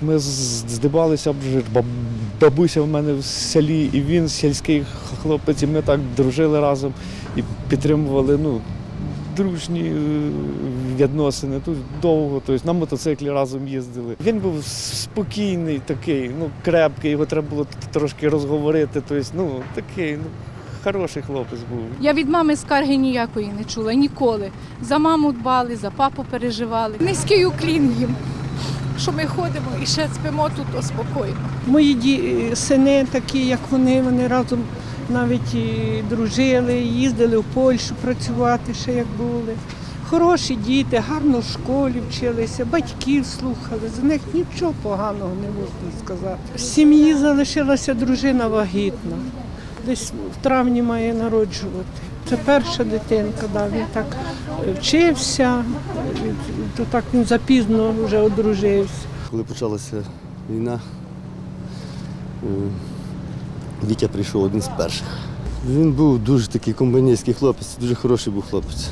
Ми здибалися, бабуся в мене в селі, і він сільський хлопець, і ми так дружили разом і підтримували ну, дружні е, відносини. Тут довго, тобто на мотоциклі разом їздили. Він був спокійний, такий, ну, крепкий, його треба було трошки розговорити. Тобто, ну, такий, ну, хороший хлопець був. Я від мами скарги ніякої не чула ніколи. За маму дбали, за папу переживали. Низький уклін їм, що ми ходимо і ще спимо тут спокійно. Мої ді- сини такі, як вони, вони разом навіть і дружили, їздили в Польщу працювати ще як були. Хороші діти, гарно в школі вчилися, батьків слухали. За них нічого поганого не можна сказати. В сім'ї залишилася дружина вагітна. Десь в травні має народжувати. Це перша дитинка, да, він так вчився, то так він запізно вже одружився. Коли почалася війна, е, Вітя прийшов один з перших. Він був дуже такий комбайнерський хлопець, дуже хороший був хлопець.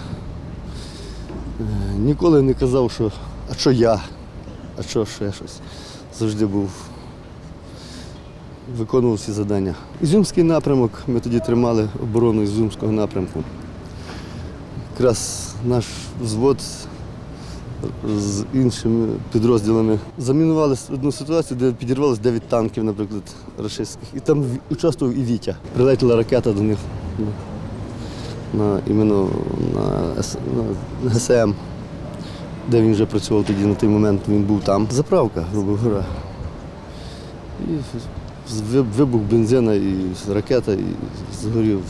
Е, Ніколи не казав, що а що я, а що ще щось. Завжди був. Виконував всі завдання. Ізюмський напрямок, ми тоді тримали оборону Ізюмського напрямку. Якраз наш взвод з іншими підрозділами. Замінували одну ситуацію, де підірвалося 9 танків, наприклад, рашистських. І там участвував і Вітя. Прилетіла ракета до них на, іменно на, ГСМ, де він вже працював тоді на той момент, він був там. Заправка, грубо говоря. Вибух бензина і ракета, і згорів